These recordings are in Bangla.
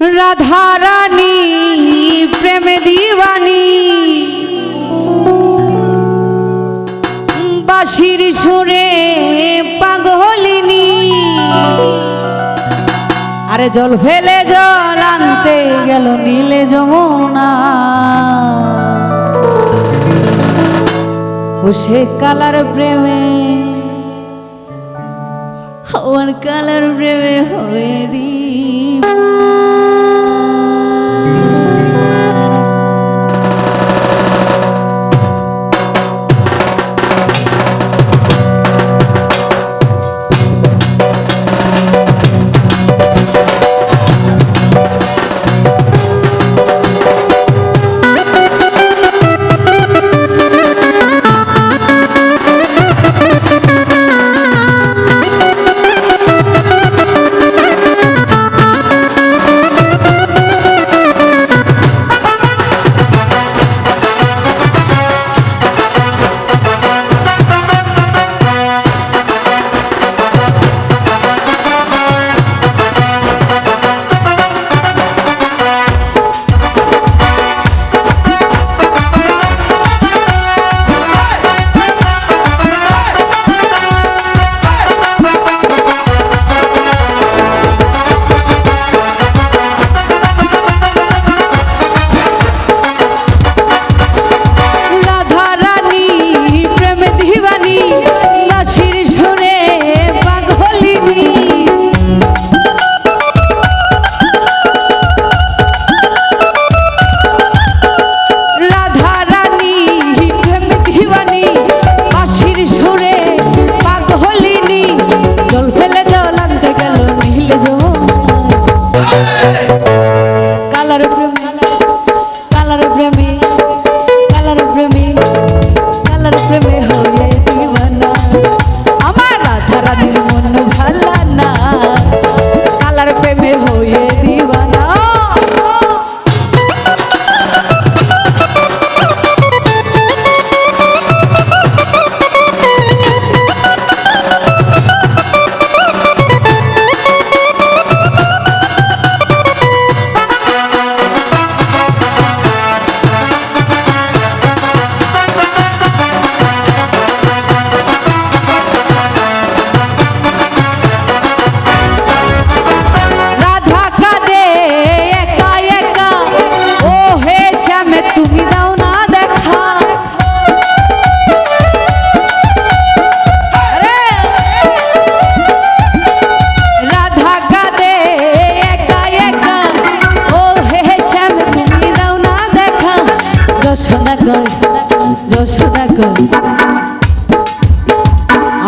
রাধারানী, প্রেমে দিবানী। বাঁশির সুরে পাগলিনী। আরে জল ফেলে জল আনতে গেল নীলে যমুনা। ও সে কালার প্রেমে আমার কালার প্রেমে হয়ে দিই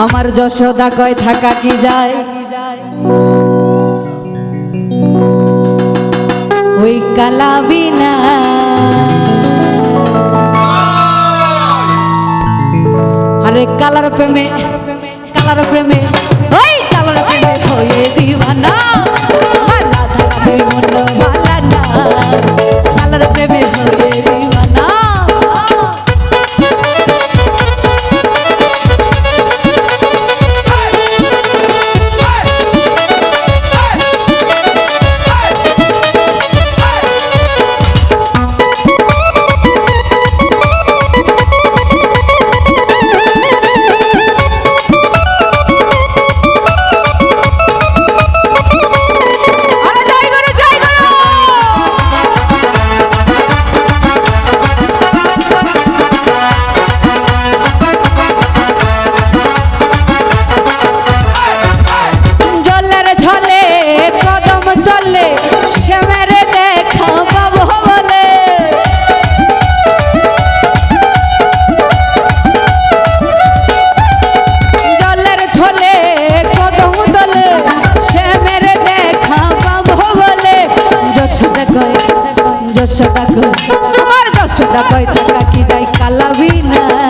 আমার যশোদা কয়, থাকা কি যায়? ওই কালাবিনা আরে কালার প্রেমে কালার প্রেমে, ওই কালার প্রেমে হয়ে দিবানা। কাকি যাই কালাবি না